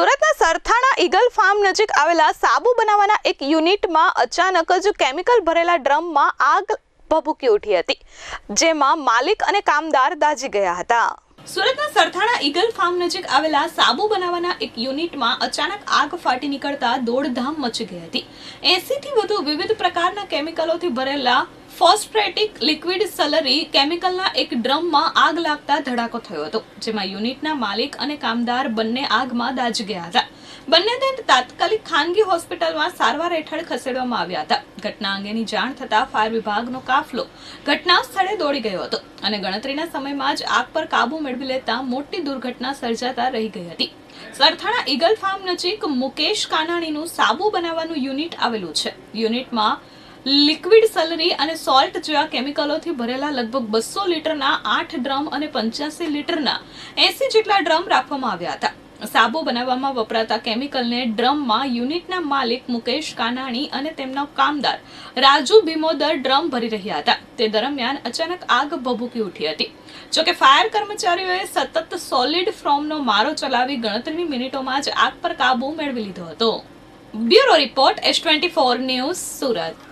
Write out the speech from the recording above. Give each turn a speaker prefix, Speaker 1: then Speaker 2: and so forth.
Speaker 1: સુરતના Sarthana eagle farm નજીક આવેલા સાબુ બનાવવાના એક યુનિટમાં અચાનક જ કેમિકલ ભરેલા ડ્રમમાં આગ ભભૂકી ઉઠી હતી, જેમાં માલિક અને કામદાર દાઝી ગયા હતા. સુરતના સરથાણા ઈગલ ફાર્મ નજીક આવેલા સાબુ બનાવવાના એક યુનિટમાં અચાનક આગ ફાટી નીકળતા દોડધામ મચી ગઈ હતી. એસી થી વધુ વિવિધ પ્રકારના કેમિકલોથી ભરેલા ફોસ્ફેટિક લિક્વિડ સલરી કેમિકલના એક ડ્રમમાં આગ લાગતા ધડાકો થયો હતો, જેમાં યુનિટના માલિક અને કામદાર બંને આગમાં દાજી ગયા હતા. બંનેને તાત્કાલિક ખાનગી હોસ્પિટલમાં સારવાર હેઠળ ખસેડવામાં આવ્યા હતા. ઘટના અંગેની જાણ થતાં ફાયર વિભાગનો કાફલો ઘટના સ્થળે દોડી ગયો હતો અને ગણતરીના સમયમાં જ આગ પર કાબુ મેળવી લેતા મોટી દુર્ઘટના સર્જાતા રહી ગઈ હતી. સરથાણા ઈગલ ફાર્મ નજીક મુકેશ કાનાણીનું સાબુ બનાવવાનું યુનિટ આવેલું છે. યુનિટમાં લિક્વિડ સલરી અને સોલ્ટ જેવા કેમિકલોથી ભરેલા લગભગ બસો લીટરના આઠ ડ્રમ અને પંચ્યાસી લીટરના એસી જેટલા ડ્રમ રાખવામાં આવ્યા હતા. સાબુ બનાવવામાં વપરાતા કેમિકલને ડ્રમમાં યુનિટના માલિક મુકેશ કાનાણી અને તેમનો કામદાર રાજુ ભીમોદર ડ્રમ ભરી રહ્યા હતા. તે દરમિયાન અચાનક આગ ભભૂકી ઉઠી હતી. જોકે ફાયર કર્મચારીઓએ સતત સોલિડ ફ્રોમનો મારો ચલાવી ગણતરીની મિનિટોમાં જ આગ પર કાબુ મેળવી લીધો હતો. Bureau report S twenty four news, Surat.